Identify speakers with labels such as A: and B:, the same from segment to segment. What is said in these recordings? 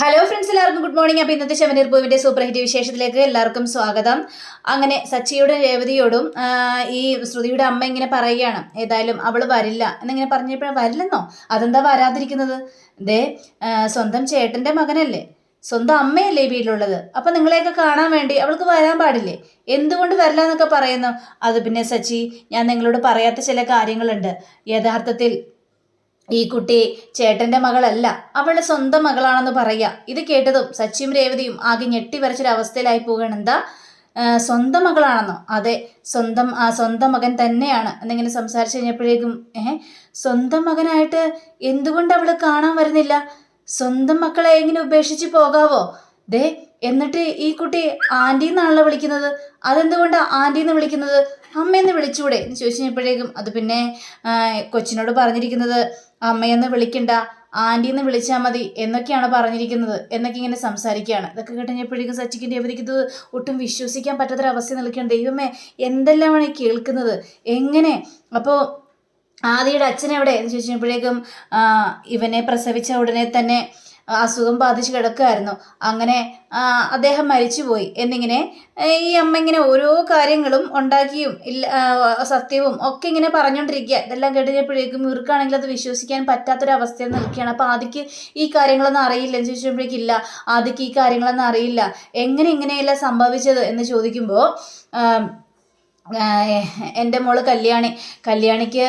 A: Hello friends എല്ലാവർക്കും good morning അപ്പോൾ ഇന്നത്തെ ശവനീർ പൂവിന്റെ സൂപ്പർ ഹിറ്റ് വിശേഷത്തിലേക്ക് എല്ലാവർക്കും സ്വാഗതം. അങ്ങനെ സച്ചിയോടും രേവതിയോടും ഈ ശ്രുതിയുടെ അമ്മ ഇങ്ങനെ പറയുകയാണ് ഏതായാലും അവൾ വരില്ല എന്നിങ്ങനെ പറഞ്ഞപ്പോഴാണ് വരില്ലെന്നോ? അതെന്താ വരാതിരിക്കുന്നത്? ദേ സ്വന്തം ചേട്ടന്റെ മകനല്ലേ സ്വന്തം അമ്മയല്ലേ വീട്ടിലുള്ളത്. അപ്പം നിങ്ങളെയൊക്കെ കാണാൻ വേണ്ടി അവൾക്ക് വരാൻ പാടില്ലേ? എന്തുകൊണ്ട് വരില്ല എന്നൊക്കെ പറയുന്നു. അത് പിന്നെ സച്ചി ഞാൻ നിങ്ങളോട് പറയാത്ത ചില കാര്യങ്ങളുണ്ട്. യഥാർത്ഥത്തിൽ ഈ കുട്ടി ചേട്ടന്റെ മകളല്ല അവളുടെ സ്വന്തം മകളാണെന്ന് പറയുക. ഇത് കേട്ടതും സച്ചിയും രേവതിയും ആകെ ഞെട്ടി വരച്ചൊരവസ്ഥയിലായി പോവുകയാണ്. എന്താ? സ്വന്തം മകളാണെന്നോ? അതെ സ്വന്തം ആ സ്വന്തം മകൻ തന്നെയാണ് എന്നിങ്ങനെ സംസാരിച്ചു കഴിഞ്ഞപ്പോഴേക്കും ഏഹ് സ്വന്തം മകനായിട്ട് എന്തുകൊണ്ട് അവൾ കാണാൻ വരുന്നില്ല? സ്വന്തം മക്കളെ എങ്ങനെ ഉപേക്ഷിച്ച് പോകാവോ? ദേ എന്നിട്ട് ഈ കുട്ടി ആന്റി എന്നാണല്ലോ വിളിക്കുന്നത്. അതെന്തുകൊണ്ടാണ് ആന്റി എന്ന് വിളിക്കുന്നത്? അമ്മയെന്ന് വിളിച്ചൂടെ എന്ന് ചോദിച്ചു കഴിഞ്ഞപ്പോഴേക്കും അത് പിന്നെ കൊച്ചിനോട് പറഞ്ഞിരിക്കുന്നത് അമ്മയെന്ന് വിളിക്കണ്ട ആന്റി എന്ന് വിളിച്ചാൽ മതി എന്നൊക്കെയാണ് പറഞ്ഞിരിക്കുന്നത്. എന്നൊക്കെ ഇങ്ങനെ സംസാരിക്കുകയാണ്. ഇതൊക്കെ കേട്ടുകഴിഞ്ഞപ്പോഴേക്കും സച്ചിക്കിന്റെ ഇത് ഒട്ടും വിശ്വസിക്കാൻ പറ്റാത്തൊരവസ്ഥ നിൽക്കുകയാണ്. ദൈവമേ എന്തെല്ലാമാണ് കേൾക്കുന്നത്? എങ്ങനെ? അപ്പോൾ ആദിയുടെ അച്ഛൻ എവിടെ? എന്ന് ചോദിച്ചപ്പോഴേക്കും ഇവനെ പ്രസവിച്ച ഉടനെ തന്നെ അസുഖം ബാധിച്ച് കിടക്കുകയായിരുന്നു അങ്ങനെ അദ്ദേഹം മരിച്ചുപോയി. എന്നിങ്ങനെ ഈ അമ്മ ഇങ്ങനെ ഓരോ കാര്യങ്ങളും ഉണ്ടാക്കിയും ഇല്ല സത്യവും ഒക്കെ ഇങ്ങനെ പറഞ്ഞുകൊണ്ടിരിക്കുക. ഇതെല്ലാം കേട്ടുകഴിഞ്ഞപ്പോഴേക്കും ഇവർക്കാണെങ്കിൽ അത് വിശ്വസിക്കാൻ പറ്റാത്തൊരവസ്ഥയിൽ നിൽക്കുകയാണ്. അപ്പോൾ ആദിക്ക് ഈ കാര്യങ്ങളൊന്നും അറിയില്ല എന്ന് ചോദിച്ചപ്പോഴേക്കില്ല. ആദിക്ക് ഈ കാര്യങ്ങളൊന്നും അറിയില്ല. എങ്ങനെ ഇങ്ങനെയല്ല സംഭവിച്ചത് എന്ന് ചോദിക്കുമ്പോൾ എന്റെ മോൾ കല്യാണി. കല്യാണിക്ക്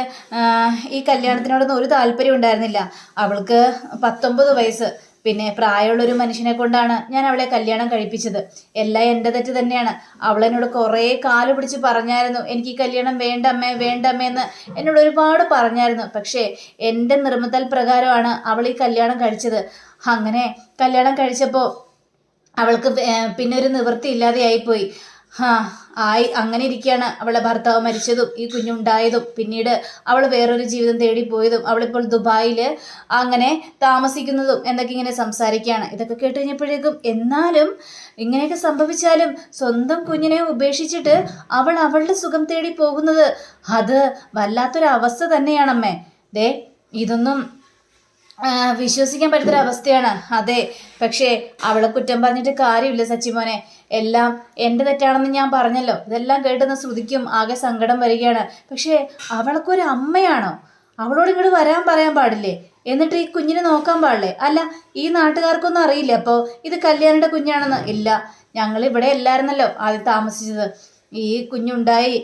A: ഈ കല്യാണത്തിനോടൊന്നും ഒരു താല്പര്യം ഉണ്ടായിരുന്നില്ല അവൾക്ക് പത്തൊമ്പത് വയസ്സ്. പിന്നെ പ്രായമുള്ളൊരു മനുഷ്യനെ കൊണ്ടാണ് ഞാൻ അവളെ കല്യാണം കഴിപ്പിച്ചത്. എല്ലാം എന്റെ തെറ്റ് തന്നെയാണ്. അവളെന്നോട് കുറേ കാൽ പിടിച്ച് പറഞ്ഞായിരുന്നു എനിക്ക് ഈ കല്യാണം വേണ്ടമ്മേ വേണ്ടമ്മേ എന്ന് എന്നോട് ഒരുപാട് പറഞ്ഞായിരുന്നു. പക്ഷേ എന്റെ നിർമ്മത്തൽ പ്രകാരമാണ് അവൾ ഈ കല്യാണം കഴിച്ചത്. അങ്ങനെ കല്യാണം കഴിച്ചപ്പോൾ അവൾക്ക് പിന്നെ ഒരു നിവൃത്തി ഇല്ലാതെയായിപ്പോയി ഹാ ആയി അങ്ങനെ ഇരിക്കുകയാണ് അവളുടെ ഭർത്താവ് മരിച്ചതും ഈ കുഞ്ഞുണ്ടായതും. പിന്നീട് അവൾ വേറൊരു ജീവിതം തേടിപ്പോയതും അവളിപ്പോൾ ദുബായിൽ അങ്ങനെ താമസിക്കുന്നതും എന്നൊക്കെ ഇങ്ങനെ സംസാരിക്കുകയാണ്. ഇതൊക്കെ കേട്ട് കഴിഞ്ഞപ്പോഴേക്കും എന്നാലും ഇങ്ങനെയൊക്കെ സംഭവിച്ചാലും സ്വന്തം കുഞ്ഞിനെ ഉപേക്ഷിച്ചിട്ട് അവൾ അവളുടെ സുഖം തേടി പോകുന്നത് അത് വല്ലാത്തൊരവസ്ഥ തന്നെയാണമ്മേ. ദേ ഇതൊന്നും വിശ്വസിക്കാൻ പറ്റുന്നൊരവസ്ഥയാണ് അതെ പക്ഷേ അവളെ കുറ്റം പറഞ്ഞിട്ട് കാര്യമില്ല സച്ചിമോനെ. എല്ലാം എന്റെ തെറ്റാണെന്ന് ഞാൻ പറഞ്ഞല്ലോ. ഇതെല്ലാം കേട്ടെന്ന് ശ്രുതിക്കും ആകെ സങ്കടം വരികയാണ്. പക്ഷേ അവൾക്കൊരു അമ്മയാണോ? അവളോട് ഇങ്ങോട്ട് വരാൻ പറയാൻ പാടില്ലേ? എന്നിട്ട് ഈ കുഞ്ഞിനെ നോക്കാൻ പാടില്ലേ? അല്ല ഈ നാട്ടുകാർക്കൊന്നും അറിയില്ല? അപ്പോൾ ഇത് കല്യാണിയുടെ കുഞ്ഞാണെന്ന്? ഇല്ല. ഞങ്ങൾ ഇവിടെ അല്ലായിരുന്നല്ലോ ആദ്യം താമസിച്ചത്. ഈ കുഞ്ഞുണ്ടായി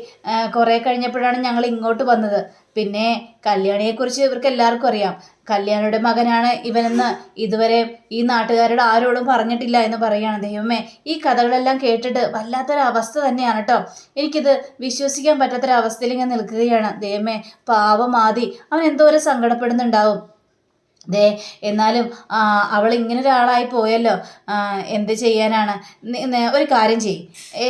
A: കുറേ കഴിഞ്ഞപ്പോഴാണ് ഞങ്ങൾ ഇങ്ങോട്ട് വന്നത്. പിന്നെ കല്യാണിയെക്കുറിച്ച് ഇവർക്ക് എല്ലാവർക്കും അറിയാം. കല്യാണിയുടെ മകനാണ് ഇവനെന്ന് ഇതുവരെ ഈ നാട്ടുകാരോട് ആരോടും പറഞ്ഞിട്ടില്ല എന്ന് പറയുകയാണ്. ദൈവമേ ഈ കഥകളെല്ലാം കേട്ടിട്ട് വല്ലാത്തൊരവസ്ഥ തന്നെയാണ് കേട്ടോ എനിക്കിത് വിശ്വസിക്കാൻ പറ്റാത്തൊരവസ്ഥയിൽ ഇങ്ങനെ നിൽക്കുകയാണ്. ദൈവമേ പാവമാതി അവൻ എന്തോരം സങ്കടപ്പെടുന്നുണ്ടാവും. ദേ എന്നാലും അവൾ ഇങ്ങനെ ഒരാളായി പോയല്ലോ. എന്ത് ചെയ്യാനാണ്? ഒരു കാര്യം ചെയ്യ്.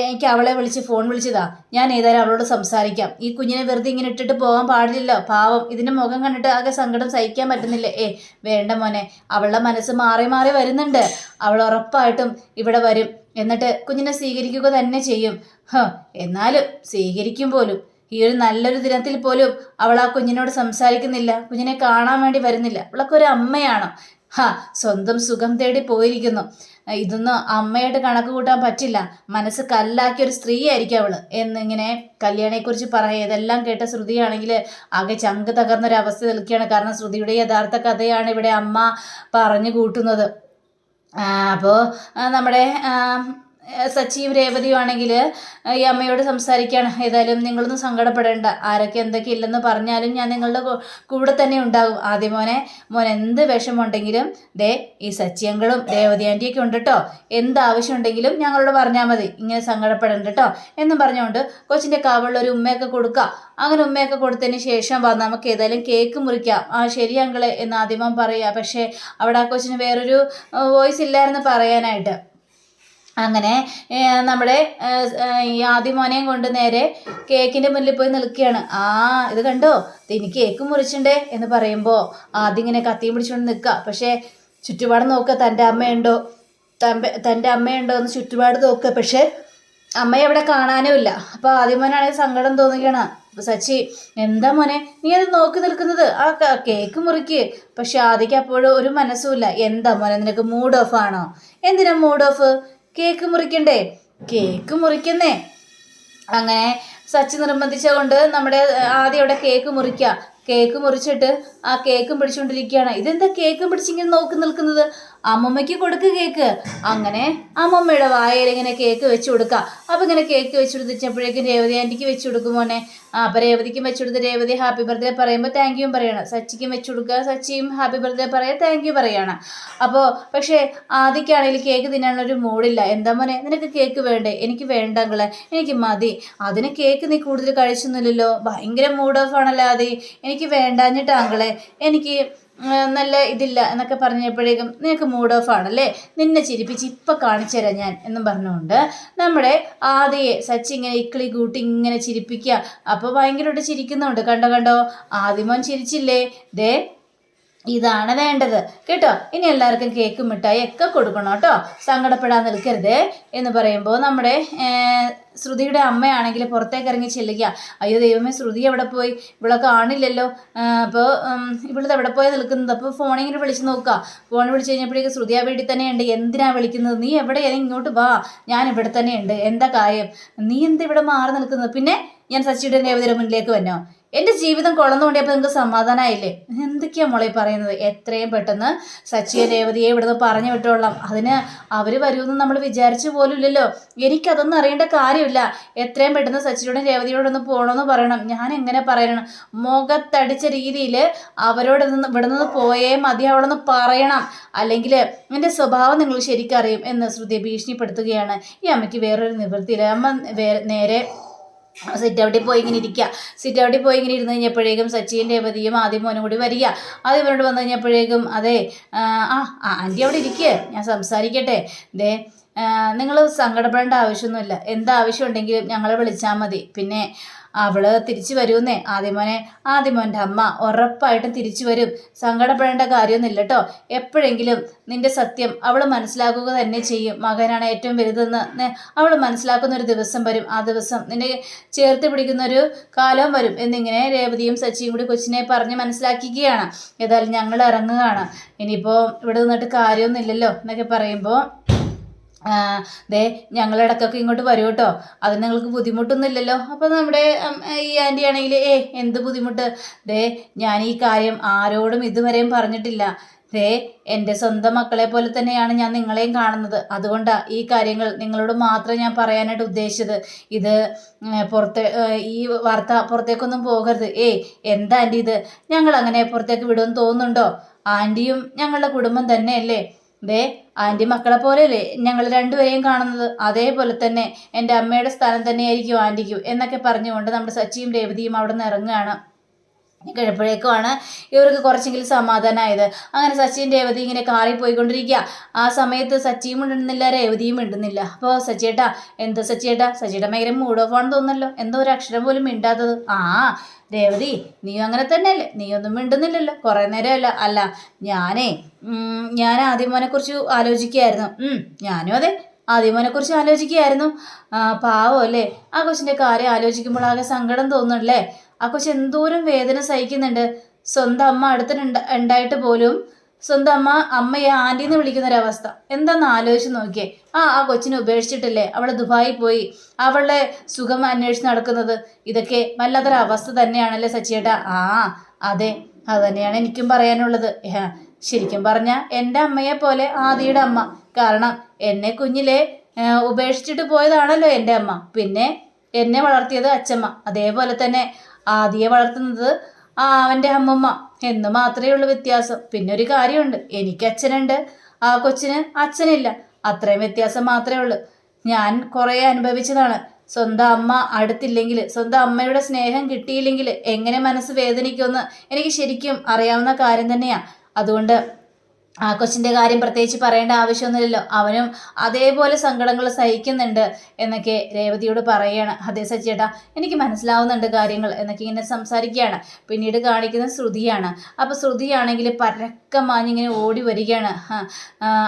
A: എനിക്ക് അവളെ വിളിച്ച് ഫോൺ വിളിച്ചതാ. ഞാൻ ഏതായാലും അവളോട് സംസാരിക്കാം. ഈ കുഞ്ഞിനെ വെറുതെ ഇങ്ങനെ ഇട്ടിട്ട് പോകാൻ പാടില്ലല്ലോ. പാവം ഇതിന്റെ മുഖം കണ്ടിട്ട് ആകെ സങ്കടം സഹിക്കാൻ പറ്റുന്നില്ല? ഏ വേണ്ട മോനെ. അവളുടെ മനസ്സ് മാറി മാറി വരുന്നുണ്ട്. അവൾ ഉറപ്പായിട്ടും ഇവിടെ വരും. എന്നിട്ട് കുഞ്ഞിനെ സ്വീകരിക്കുക തന്നെ ചെയ്യും. ഹ എന്നാലും സ്വീകരിക്കും പോലും. ഈ ഒരു നല്ലൊരു ദിനത്തിൽ പോലും അവൾ ആ കുഞ്ഞിനോട് സംസാരിക്കുന്നില്ല. കുഞ്ഞിനെ കാണാൻ വേണ്ടി വരുന്നില്ല. അവളൊക്കെ ഒരു അമ്മയാണോ. ഹാ സ്വന്തം സുഖം തേടി പോയിരിക്കുന്നു. ഇതൊന്നും അമ്മയായിട്ട് കണക്ക് കൂട്ടാൻ പറ്റില്ല. മനസ്സ് കല്ലാക്കിയ ഒരു സ്ത്രീ ആയിരിക്കും അവൾ. എന്നിങ്ങനെ കല്യാണിയെക്കുറിച്ച് പറയുക ഇതെല്ലാം കേട്ട ശ്രുതിയാണെങ്കിൽ ആകെ ചങ്ക് തകർന്നൊരവസ്ഥ നിൽക്കുകയാണ്. കാരണം ശ്രുതിയുടെ യഥാർത്ഥ കഥയാണ് ഇവിടെ അമ്മ പറഞ്ഞു കൂട്ടുന്നത്. അപ്പോൾ നമ്മുടെ സച്ചിയും രേവതിയും ആണെങ്കിൽ ഈ അമ്മയോട് സംസാരിക്കുകയാണ് ഏതായാലും നിങ്ങളൊന്നും സങ്കടപ്പെടേണ്ട. ആരൊക്കെ എന്തൊക്കെ ഇല്ലെന്ന് പറഞ്ഞാലും ഞാൻ നിങ്ങളുടെ കൂടെ തന്നെ ഉണ്ടാകും. ആദ്യം മോനെ മോൻ എന്ത് വിഷമമുണ്ടെങ്കിലും ദേ ഈ സച്ചിയങ്ങളും രേവതി ആന്റിയൊക്കെ ഉണ്ട് കേട്ടോ എന്ത് ആവശ്യമുണ്ടെങ്കിലും ഞങ്ങളോട് പറഞ്ഞാൽ മതി. ഇങ്ങനെ സങ്കടപ്പെടണ്ട കേട്ടോ എന്നും പറഞ്ഞുകൊണ്ട് കൊച്ചിന്റെ കാവുള്ള ഒരു ഉമ്മയൊക്കെ കൊടുക്കുക അങ്ങനെ ഉമ്മയൊക്കെ കൊടുത്തതിന് ശേഷം വാ നമുക്ക് ഏതായാലും കേക്ക് മുറിക്കാം. ആ ശരി അങ്കിളെ എന്ന് ആദ്യമം പറയുക പക്ഷേ അവിടെ ആ കൊച്ചിന് വേറൊരു വോയിസ് ഇല്ലായിരുന്നു പറയാനായിട്ട്. അങ്ങനെ നമ്മുടെ ഈ ആദ്യമോനെയും കൊണ്ട് നേരെ കേക്കിന്റെ മുന്നിൽ പോയി നിൽക്കുകയാണ്. ആ ഇത് കണ്ടോ? എനിക്ക് കേക്ക് മുറിച്ചിണ്ടേ എന്ന് പറയുമ്പോൾ ആദ്യം ഇങ്ങനെ കത്തിയും പിടിച്ചുകൊണ്ട് നിൽക്കുക. പക്ഷേ ചുറ്റുപാട് നോക്കുക തന്റെ അമ്മയുണ്ടോ? തമ്പ തന്റെ അമ്മയുണ്ടോ എന്ന് ചുറ്റുപാട് നോക്കുക. പക്ഷേ അമ്മയെ അവിടെ കാണാനും ഇല്ല. അപ്പോൾ ആദ്യമോനാണെങ്കിൽ സങ്കടം തോന്നുകയാണ്. അപ്പോൾ സച്ചി എന്താ മോനെ നീ അത് നോക്കി നിൽക്കുന്നത്? ആ കേക്ക് മുറിക്ക്. പക്ഷെ ആദ്യക്ക് അപ്പോഴും ഒരു മനസ്സുമില്ല എന്താ മോനെ നിനക്ക് മൂഡ് ഓഫ് ആണോ? എന്തിനാ മൂഡ് ഓഫ് കേക്ക് മുറിക്കണ്ടേ? കേക്ക് മുറിക്കുന്നേ. അങ്ങനെ സച്ചി നിർബന്ധിച്ചുകൊണ്ട് നമ്മുടെ ആദ്യം അവിടെ കേക്ക് മുറിക്കുക കേക്ക് മുറിച്ചിട്ട് ആ കേക്കും പിടിച്ചുകൊണ്ടിരിക്കുകയാണ് ഇതെന്താ കേക്കും പിടിച്ചിങ്ങനെ നോക്കി നിൽക്കുന്നത്? അമ്മമ്മയ്ക്ക് കൊടുക്ക് കേക്ക്. അങ്ങനെ അമ്മമ്മയുടെ വായയിൽ ഇങ്ങനെ കേക്ക് വെച്ച് കൊടുക്കുക അപ്പം ഇങ്ങനെ കേക്ക് വെച്ച് കൊടുത്തപ്പോഴേക്കും രേവതി ആന്റിക്ക് വെച്ച് കൊടുക്കും മോനെ. അപ്പം രേവതിക്കും വെച്ച് കൊടുത്ത് രേവതി ഹാപ്പി ബർത്ത്ഡേ പറയുമ്പോൾ താങ്ക് യു പറയണം. സച്ചിക്കും വെച്ച് കൊടുക്കുക സച്ചിയും ഹാപ്പി ബർത്ത്ഡേ പറയാം താങ്ക് യു പറയണം. അപ്പോൾ പക്ഷേ ആദ്യക്കാണെങ്കിൽ കേക്ക് തിന്നാനൊരു മൂടില്ല എന്താ മോനെ? നിനക്ക് കേക്ക് വേണ്ടേ? എനിക്ക് വേണ്ടങ്ങളെ എനിക്ക് മതി. അതിന് കേക്ക് നീ കൂടുതൽ കഴിച്ചൊന്നുമില്ലല്ലോ. ഭയങ്കര മൂഡ് ഓഫ് ആണല്ലോ എനിക്ക് വേണ്ടാഞ്ഞിട്ടാങ്കളെ എനിക്ക് നല്ല ഇതില്ല എന്നൊക്കെ പറഞ്ഞപ്പോഴേക്കും നിനക്ക് മൂഡ് ഓഫ് ആണല്ലേ? നിന്നെ ചിരിപ്പിച്ച് ഇപ്പം കാണിച്ചു തരാം ഞാൻ എന്നും പറഞ്ഞുകൊണ്ട് നമ്മുടെ ആദിയെ സച്ചി ഇങ്ങനെ ഇക്കിളി കൂട്ടി ഇങ്ങനെ ചിരിപ്പിക്കുക. അപ്പോൾ ഭയങ്കരമായിട്ട് ചിരിക്കുന്നുണ്ട്. കണ്ടോ കണ്ടോ? ആദിമോൻ ചിരിച്ചില്ലേ? ദേ ഇതാണ് വേണ്ടത്. കേട്ടോ? ഇനി എല്ലാവർക്കും കേക്കും മിഠായി ഒക്കെ കൊടുക്കണം കേട്ടോ. സങ്കടപ്പെടാൻ നിൽക്കരുത് എന്ന് പറയുമ്പോൾ നമ്മുടെ ശ്രുതിയുടെ അമ്മയാണെങ്കിൽ പുറത്തേക്ക് ഇറങ്ങി ചെല്ലുക. അയ്യോ ദൈവമേ ശ്രുതി എവിടെ പോയി? ഇവിടെ കാണില്ലല്ലോ. അപ്പോൾ ഇവിടുത്തെ എവിടെ പോയി നിൽക്കുന്നത്? അപ്പോൾ ഫോണിങ്ങനെ വിളിച്ച് നോക്കുക. ഫോൺ വിളിച്ച് കഴിഞ്ഞപ്പോഴേക്ക് ശ്രുതി ആ വീട്ടിൽ തന്നെ ഉണ്ട്. എന്തിനാ വിളിക്കുന്നത്? നീ എവിടെയാണ് ഇങ്ങോട്ട് വാ. ഞാൻ ഇവിടെ തന്നെ ഉണ്ട്. എന്താ കാര്യം? നീ എന്താ ഇവിടെ മാറി നിൽക്കുന്നത്? പിന്നെ ഞാൻ സച്ചിയുടെ ദേവതയുടെ മുന്നിലേക്ക് വന്നോ? എന്റെ ജീവിതം കൊളന്നുകൊണ്ടിയപ്പോ നിങ്ങൾക്ക് സമാധാനമായില്ലേ എന്തൊക്കെയാ മോളെ പറയുന്നത്? എത്രയും പെട്ടെന്ന് സച്ചിയ രേവതിയെ ഇവിടുന്ന് പറഞ്ഞു വിട്ടോളാം. അതിന് അവർ വരുമെന്ന് നമ്മൾ വിചാരിച്ചു ഇല്ലല്ലോ എനിക്കതൊന്നും അറിയേണ്ട കാര്യമില്ല. എത്രയും പെട്ടെന്ന് സച്ചിയോടും രേവതിയോടൊന്ന് പോകണമെന്ന് പറയണം. ഞാൻ എങ്ങനെ പറയണം? മുഖത്തടിച്ച രീതിയിൽ അവരോട് നിന്ന് ഇവിടെ നിന്ന് പോയേ മതി അവിടെ നിന്ന് പറയണം. അല്ലെങ്കിൽ എന്റെ സ്വഭാവം നിങ്ങൾ ശരിക്കറിയും എന്ന് ശ്രുതി ഭീഷണിപ്പെടുത്തുകയാണ്. ഈ അമ്മയ്ക്ക് വേറൊരു നിവൃത്തിയില്ല. അമ്മ നേരെ സിറ്റ് ഔട്ടിൽ പോയി ഇങ്ങനെ ഇരിക്കുക. സിറ്റ് ഔട്ടിൽ പോയി ഇങ്ങനെ ഇരുന്ന് കഴിഞ്ഞപ്പോഴേക്കും സച്ചിൻ രേവതിയും ആദ്യം മോനും കൂടി വരിക. ആദ്യം ഇവരോട് വന്നു കഴിഞ്ഞപ്പോഴേക്കും അതെ ആ ആ ആന്റി അവിടെ ഇരിക്കുക ഞാൻ സംസാരിക്കട്ടെ. ദേ നിങ്ങൾ സങ്കടപ്പെടേണ്ട ആവശ്യമൊന്നുമില്ല. എന്താവശ്യം ഉണ്ടെങ്കിലും ഞങ്ങളെ വിളിച്ചാൽ മതി. പിന്നെ അവൾ തിരിച്ചു വരുമെന്നേ ആദ്യമോനെ ആദ്യമോന്റെ അമ്മ ഉറപ്പായിട്ടും തിരിച്ചു വരും. സങ്കടപ്പെടേണ്ട കാര്യമൊന്നുമില്ല കേട്ടോ എപ്പോഴെങ്കിലും നിന്റെ സത്യം അവൾ മനസ്സിലാക്കുക തന്നെ ചെയ്യും. മകനാണ് ഏറ്റവും വലുതെന്ന് അവൾ മനസ്സിലാക്കുന്ന ഒരു ദിവസം വരും. ആ ദിവസം നിന്നെ ചേർത്ത് പിടിക്കുന്ന ഒരു കാലം വരും. എന്നിങ്ങനെ രേവതിയും സച്ചിയും കൂടി കൊച്ചിനെ പറഞ്ഞ് മനസ്സിലാക്കിക്കുകയാണ്. ഏതായാലും ഞങ്ങൾ ഇറങ്ങുകയാണ്. ഇനിയിപ്പോൾ ഇവിടെ നിന്നിട്ട് കാര്യമൊന്നുമില്ലല്ലോ എന്നൊക്കെ പറയുമ്പോൾ ദേ ഞങ്ങൾ ഇടയ്ക്കൊക്കെ ഇങ്ങോട്ട് വരും കേട്ടോ അത് നിങ്ങൾക്ക് ബുദ്ധിമുട്ടൊന്നും ഇല്ലല്ലോ അപ്പോൾ നമ്മുടെ ഈ ആന്റി ആണെങ്കിൽ ഏ എന്ത് ബുദ്ധിമുട്ട്? ദേ ഞാൻ ഈ കാര്യം ആരോടും ഇതുവരെയും പറഞ്ഞിട്ടില്ല. ദേ എന്റെ സ്വന്തം മക്കളെ പോലെ തന്നെയാണ് ഞാൻ നിങ്ങളെയും കാണുന്നത്. അതുകൊണ്ടാണ് ഈ കാര്യങ്ങൾ നിങ്ങളോട് മാത്രം ഞാൻ പറയാനായിട്ട് ഉദ്ദേശിച്ചത്. ഇത് പുറത്തെ ഈ വാർത്ത പുറത്തേക്കൊന്നും പോകരുത്. ഏയ് എന്താ ആന്റി ഇത്? ഞങ്ങൾ അങ്ങനെ പുറത്തേക്ക് വിടുമെന്ന് തോന്നുന്നുണ്ടോ? ആന്റിയും ഞങ്ങളുടെ കുടുംബം തന്നെയല്ലേ? ദേ ആന്റി മക്കളെ പോലെയല്ലേ ഞങ്ങൾ രണ്ടുപേരെയും കാണുന്നത്? അതേപോലെ തന്നെ എന്റെ അമ്മയുടെ സ്ഥാനം തന്നെയായിരിക്കും ആന്റിക്കും എന്നൊക്കെ പറഞ്ഞുകൊണ്ട് നമ്മുടെ സച്ചിയും രേവതിയും അവിടെ നിന്ന് ഇറങ്ങുകയാണ്. കിഴപ്പോഴേക്കുമാണ് ഇവർക്ക് കുറച്ചെങ്കിലും സമാധാനമായത് അങ്ങനെ സച്ചിൻ രേവതി ഇങ്ങനെ കാറിൽ പോയിക്കൊണ്ടിരിക്കുക. ആ സമയത്ത് സച്ചിയും ഇടുന്നില്ല രേവതിയും ഇടുന്നില്ല അപ്പോൾ സച്ചിയേട്ടാ എന്താ സച്ചിയേട്ടാ? സച്ചിയുടെ ഭയങ്കര മൂഡ് ഓഫ് ആണെന്ന് തോന്നുന്നല്ലോ. എന്തോ ഒരു അക്ഷരം പോലും മിണ്ടാത്തത്. ആ രേവതി നീ അങ്ങനെ തന്നെയല്ലേ? നീ ഒന്നും മിണ്ടുന്നില്ലല്ലോ. കുറേ നേരമല്ല. അല്ല ഞാനേ ഞാൻ ഞാൻ ആദ്യമോനെക്കുറിച്ച് ആലോചിക്കുകയായിരുന്നു. ഞാനും അതെ. ആദ്യമോനെക്കുറിച്ച് ആലോചിക്കുകയായിരുന്നു. പാവോ പാവം അല്ലേ? ആ കൊച്ചിന്റെ കാര്യം ആലോചിക്കുമ്പോൾ ആകെ സങ്കടം തോന്നുന്നല്ലേ ആ കൊച്ചു എന്തോരം വേദന സഹിക്കുന്നുണ്ട്. സ്വന്തം അമ്മ അടുത്തുണ്ട് ഉണ്ടായിട്ട് പോലും സ്വന്തം അമ്മ അമ്മയെ ആന്റീന്ന് വിളിക്കുന്നൊരവസ്ഥ. എന്താന്ന് ആലോചിച്ച് നോക്കിയേ. ആ ആ കൊച്ചിനെ ഉപേക്ഷിച്ചിട്ടില്ലേ? അവൾ ദുബായി പോയി. അവളുടെ സുഖം അന്വേഷിച്ച് നടക്കുന്നത്. ഇതൊക്കെ വല്ലാത്തൊരു അവസ്ഥ തന്നെയാണല്ലേ സച്ചിയേട്ടാ? ആ അതെ അത് തന്നെയാണ് എനിക്കും പറയാനുള്ളത്. ശരിക്കും പറഞ്ഞാൽ എന്റെ അമ്മയെ പോലെ ആദിയുടെ അമ്മ. കാരണം എന്നെ കുഞ്ഞിലെ ഉപേക്ഷിച്ചിട്ട് പോയതാണല്ലോ എന്റെ അമ്മ. പിന്നെ എന്നെ വളർത്തിയത് അച്ചമ്മ. അതേപോലെ തന്നെ ആദിയെ വളർത്തുന്നത് അവന്റെ അമ്മമ്മ. എന്ന് മാത്രമേ ഉള്ളൂ വ്യത്യാസം. പിന്നെ ഒരു കാര്യമുണ്ട്. എനിക്ക് അച്ഛനുണ്ട്. ആ കൊച്ചിന് അച്ഛനില്ല. അത്രയും വ്യത്യാസം മാത്രമേ ഉള്ളൂ. ഞാൻ കുറേ അനുഭവിച്ചതാണ്. സ്വന്തം അമ്മ അടുത്തില്ലെങ്കിൽ സ്വന്തം അമ്മയുടെ സ്നേഹം കിട്ടിയില്ലെങ്കിൽ എങ്ങനെ മനസ്സ് വേദനിക്കുമെന്ന് എനിക്ക് ശരിക്കും അറിയാവുന്ന കാര്യം തന്നെയാണ് അതുകൊണ്ട് ആ കൊച്ചിന്റെ കാര്യം പ്രത്യേകിച്ച് പറയേണ്ട ആവശ്യമൊന്നുമില്ലല്ലോ. അവനും അതേപോലെ സങ്കടങ്ങൾ സഹിക്കുന്നുണ്ട് എന്നൊക്കെ രേവതിയോട് പറയുകയാണ് അതേ സച്ചേട്ടാ എനിക്ക് മനസ്സിലാവുന്നുണ്ട് കാര്യങ്ങൾ എന്നൊക്കെ ഇങ്ങനെ സംസാരിക്കുകയാണ്. പിന്നീട് കാണിക്കുന്ന ശ്രുതിയാണ്. അപ്പോൾ ശ്രുതിയാണെങ്കിൽ പരക്കം മാഞ്ഞിങ്ങനെ ഓടി വരികയാണ്.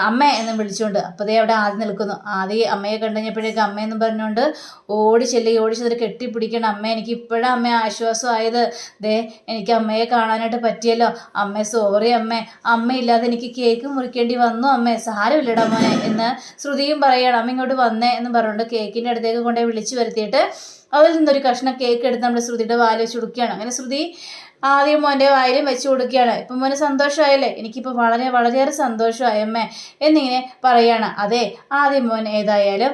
A: അമ്മ എന്ന് വിളിച്ചുകൊണ്ട്. അപ്പോൾ ദേ അവിടെ ആദ്യം നിൽക്കുന്നു. ആദ്യം അമ്മയെ കണ്ടുകഴിഞ്ഞപ്പോഴേക്കും അമ്മയെന്ന് പറഞ്ഞുകൊണ്ട് ഓടി ചെല്ലി ഓടി ചെന്നിട്ട് കെട്ടിപ്പിടിക്കണം അമ്മ എനിക്ക് ഇപ്പോഴാണ് അമ്മ ആശ്വാസമായത്. ദേ എനിക്ക് അമ്മയെ കാണാനായിട്ട് പറ്റിയല്ലോ. അമ്മ സോറി അമ്മ. അമ്മയില്ലാതെ എനിക്ക് കേക്ക് മുറിക്കേണ്ടി വന്നു അമ്മേ. സാരമില്ലടാ മോനെ. എന്ന് ശ്രുതിയും പറയണം അമ്മ ഇങ്ങോട്ട് വന്നേ എന്ന് പറഞ്ഞുകൊണ്ട് കേക്കിന്റെ അടുത്തേക്ക് കൊണ്ടുപോയി വിളിച്ചു വരുത്തിയിട്ട് അതിൽ നിന്നൊരു കഷ്ണം കേക്ക് എടുത്ത് നമ്മുടെ ശ്രുതിയുടെ വായിൽ വെച്ച് കൊടുക്കുകയാണ്. അങ്ങനെ ശ്രുതി ആദ്യം മോന്റെ വായിലും വെച്ച് കൊടുക്കുകയാണ്. ഇപ്പം മോന് സന്തോഷമായല്ലേ? എനിക്കിപ്പോൾ വളരെ വളരെയേറെ സന്തോഷമായി അമ്മേ. എന്നിങ്ങനെ പറയുകയാണ് അതെ ആദ്യം മോൻ ഏതായാലും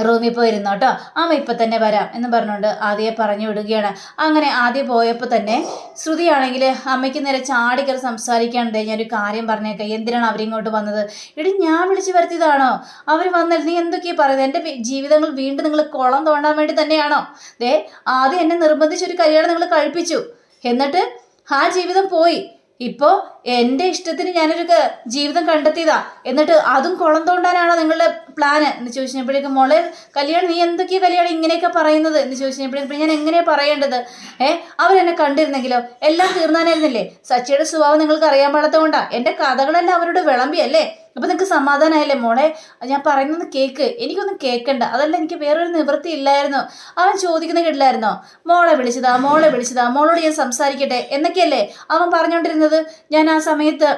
A: റൂമിൽ പോയി കേട്ടോ. അമ്മ ഇപ്പം തന്നെ വരാം എന്ന് പറഞ്ഞുകൊണ്ട് ആദ്യയെ പറഞ്ഞു വിടുകയാണ്. അങ്ങനെ ആദ്യം പോയപ്പോൾ തന്നെ ശ്രുതിയാണെങ്കിൽ അമ്മയ്ക്ക് നേരെ ചാടിക്കറി സംസാരിക്കാണ്ട് ഞാനൊരു കാര്യം പറഞ്ഞേക്കാം. എന്തിനാണ് അവരിങ്ങോട്ട് വന്നത്? ഇടി ഞാൻ വിളിച്ചു വരുത്തിയതാണോ? അവർ വന്നിട്ട് നീ എന്തൊക്കെയാ പറയുന്നത്? എന്റെ ജീവിതങ്ങൾ വീണ്ടും നിങ്ങൾ കുളം തോണ്ടാൻ വേണ്ടി തന്നെയാണോ? ദേ ആദ്യം എന്നെ നിർബന്ധിച്ചൊരു കല്യാണം നിങ്ങൾ കഴിപ്പിച്ചു. എന്നിട്ട് ആ ജീവിതം പോയി. ഇപ്പോൾ എന്റെ ഇഷ്ടത്തിന് ഞാനൊരു ജീവിതം കണ്ടെത്തിയതാ. എന്നിട്ട് അതും കുളം തോണ്ടാനാണോ നിങ്ങളുടെ പ്ലാന് എന്ന് ചോദിച്ചപ്പോഴേക്കും മോളെ കല്യാണം നീ എന്തൊക്കെയാ കല്യാണം ഇങ്ങനെയൊക്കെ പറയുന്നത്? എന്ന് ചോദിച്ചപ്പോഴേക്കും ഞാൻ എങ്ങനെയാ പറയേണ്ടത്? ഏ അവരെന്നെ കണ്ടിരുന്നെങ്കിലോ? എല്ലാം തീർന്നാനായിരുന്നില്ലേ? സച്ചിയുടെ സ്വഭാവം നിങ്ങൾക്ക് അറിയാൻ പാടാത്തതുകൊണ്ടാ. എന്റെ കഥകളെല്ലാം അവരോട് വിളമ്പിയല്ലേ? അപ്പൊ നിങ്ങൾക്ക് സമാധാനമായില്ലേ മോളെ? ഞാൻ പറയുന്നത് കേക്ക്. എനിക്കൊന്നും കേൾക്കണ്ട അതല്ല എനിക്ക് വേറൊരു നിവൃത്തി ഇല്ലായിരുന്നു. അവൻ ചോദിക്കുന്ന കേട്ടില്ലായിരുന്നോ? മോളെ വിളിച്ചതാ മോളെ വിളിച്ചതാ മോളോട് ഞാൻ സംസാരിക്കട്ടെ എന്നൊക്കെയല്ലേ അവൻ പറഞ്ഞുകൊണ്ടിരുന്നത് ഞാൻ ആ സമയത്ത്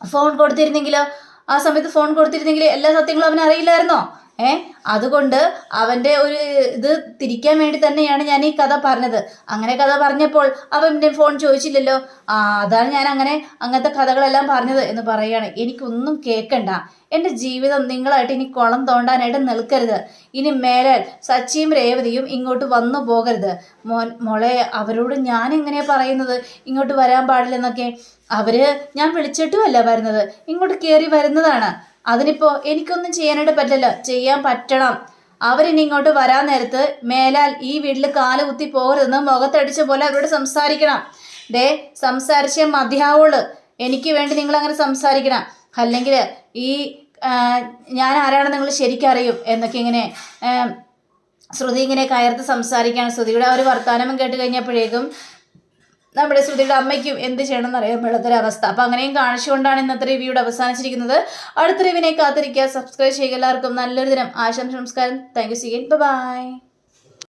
A: ഫോൺ കൊടുത്തിരുന്നെങ്കിലോ? ആ സമയത്ത് ഫോൺ കൊടുത്തിരുന്നെങ്കിൽ എല്ലാ സത്യങ്ങളും അവൻ അറിയില്ലായിരുന്നോ? ഏ? അതുകൊണ്ട് അവന്റെ ഒരു ഇത് തിരിക്കാൻ വേണ്ടി തന്നെയാണ് ഞാൻ ഈ കഥ പറഞ്ഞത്. അങ്ങനെ കഥ പറഞ്ഞപ്പോൾ അവൻ എന്റെ ഫോൺ ചോദിച്ചില്ലല്ലോ. ആ അതാണ് ഞാൻ അങ്ങനെ അങ്ങനത്തെ കഥകളെല്ലാം പറഞ്ഞത് എന്ന് പറയുകയാണ്. എനിക്കൊന്നും കേൾക്കണ്ട എന്റെ ജീവിതം നിങ്ങളായിട്ട് ഇനി കുളം തോണ്ടാനായിട്ട് നിൽക്കരുത്. ഇനി മേലെ സച്ചിയും രേവതിയും ഇങ്ങോട്ട് വന്നു പോകരുത്. മോൻ മോളെ അവരോട് ഞാൻ എങ്ങനെയാ പറയുന്നത്? ഇങ്ങോട്ട് വരാൻ പാടില്ലെന്നൊക്കെ. അവർ ഞാൻ വിളിച്ചിട്ടുമല്ല വരുന്നത്. ഇങ്ങോട്ട് കയറി വരുന്നതാണ്. അതിനിപ്പോൾ എനിക്കൊന്നും ചെയ്യാനായിട്ട് പറ്റില്ല. ചെയ്യാൻ പറ്റണം. അവരിനി ഇങ്ങോട്ട് വരാൻ നേരത്ത് മേലാൽ ഈ വീട്ടിൽ കാൽ കുത്തി പോകരുതെന്ന് മുഖത്തടിച്ച പോലെ അവരോട് സംസാരിക്കണം. ദേ സംസാരിച്ചേ മതിയാവുള്ളൂ. എനിക്ക് വേണ്ടി നിങ്ങൾ അങ്ങനെ സംസാരിക്കണം. അല്ലെങ്കിൽ ഈ ഞാൻ ആരാണെന്ന് നിങ്ങൾ ശരിക്കറിയും എന്നൊക്കെ ഇങ്ങനെ ശ്രുതി ഇങ്ങനെ കയർത്ത് സംസാരിക്കുകയാണ്. ശ്രുതിയുടെ ആ ഒരു വർത്തമാനം കേട്ട് കഴിഞ്ഞപ്പോഴേക്കും നമ്മുടെ ശ്രുതിയുടെ അമ്മയ്ക്കും എന്ത് ചെയ്യണമെന്ന് അറിയാൻ അവസ്ഥ അപ്പം അങ്ങനെയും കാണിച്ചുകൊണ്ടാണ് ഇന്നത്തെ റിവ്യൂടെ അവസാനിച്ചിരിക്കുന്നത്. അടുത്ത റിവിനെ കാത്തിരിക്കുക. സബ്സ്ക്രൈബ് ചെയ്യുക. എല്ലാവർക്കും നല്ലൊരു ദിനം. ആശംസ നമസ്കാരം. Thank you seen by